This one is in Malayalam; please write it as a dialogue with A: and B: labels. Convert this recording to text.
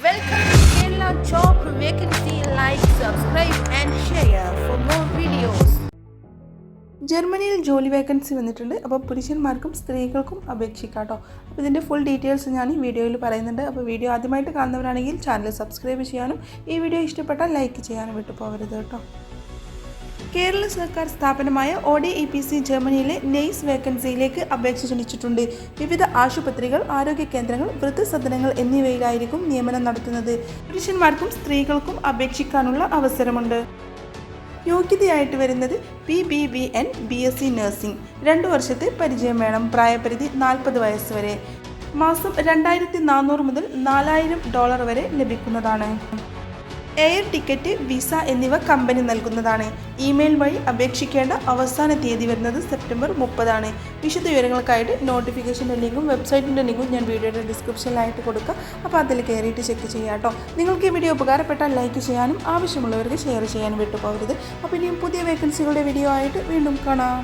A: Welcome to Kerala Job Vacancy. Like, subscribe, and share for more videos.
B: ജർമ്മനിയിൽ ജോലി വേക്കൻസി വന്നിട്ടുണ്ട് അപ്പോൾ പുരുഷന്മാർക്കും സ്ത്രീകൾക്കും അപേക്ഷിക്കാം കേട്ടോ അപ്പോൾ ഇതിന്റെ ഫുൾ ഡീറ്റെയിൽസ് ഞാൻ ഈ വീഡിയോയിൽ പറയുന്നുണ്ട് അപ്പോൾ വീഡിയോ ആദ്യമായിട്ട് കാണുന്നവരാണെങ്കിൽ ചാനൽ സബ്സ്ക്രൈബ് ചെയ്യാനും ഈ വീഡിയോ ഇഷ്ടപ്പെട്ടാൽ ലൈക്ക് ചെയ്യാനും വിട്ടു പോകരുത് കേട്ടോ കേരള സർക്കാർ സ്ഥാപനമായ O D E P C ജർമ്മനിയിലെ നെയ്സ് വേക്കൻസിയിലേക്ക് അപേക്ഷ ക്ഷണിച്ചിട്ടുണ്ട്. വിവിധ ആശുപത്രികൾ ആരോഗ്യ കേന്ദ്രങ്ങൾ വൃദ്ധസദനങ്ങൾ എന്നിവയിലായിരിക്കും നിയമനം നടത്തുന്നത്. പുരുഷന്മാർക്കും സ്ത്രീകൾക്കും അപേക്ഷിക്കാനുള്ള അവസരമുണ്ട്. യോഗ്യതയായിട്ട് വരുന്നത് P B B N B S C nursing രണ്ട് വർഷത്തെ പരിചയം വേണം പ്രായപരിധി നാൽപ്പത് വയസ്സ് വരെ. മാസം രണ്ടായിരത്തി നാനൂറ് മുതൽ നാലായിരം ഡോളർ വരെ ലഭിക്കുന്നതാണ്. എയർ ടിക്കറ്റ് വിസ എന്നിവ കമ്പനി നൽകുന്നതാണ്. ഇമെയിൽ വഴി അപേക്ഷിക്കേണ്ട അവസാന തീയതി വരുന്നത് സെപ്റ്റംബർ മുപ്പതാണ്. വിശദ വിവരങ്ങൾക്കായിട്ട് നോട്ടിഫിക്കേഷന്റെ ലിങ്കും വെബ്സൈറ്റിന്റെ ലിങ്കും ഞാൻ വീഡിയോയുടെ ഡിസ്ക്രിപ്ഷനിലായിട്ട് കൊടുക്കുക അപ്പോൾ അതിൽ കയറിയിട്ട് ചെക്ക് ചെയ്യാം കേട്ടോ. നിങ്ങൾക്ക് ഈ വീഡിയോ ഉപകാരപ്പെട്ടാൽ ലൈക്ക് ചെയ്യാനും ആവശ്യമുള്ളവർക്ക് ഷെയർ ചെയ്യാനും വിട്ടുപോകരുത്. അപ്പോൾ ഇനിയും പുതിയ വേക്കൻസികളുടെ വീഡിയോ ആയിട്ട് വീണ്ടും കാണാം.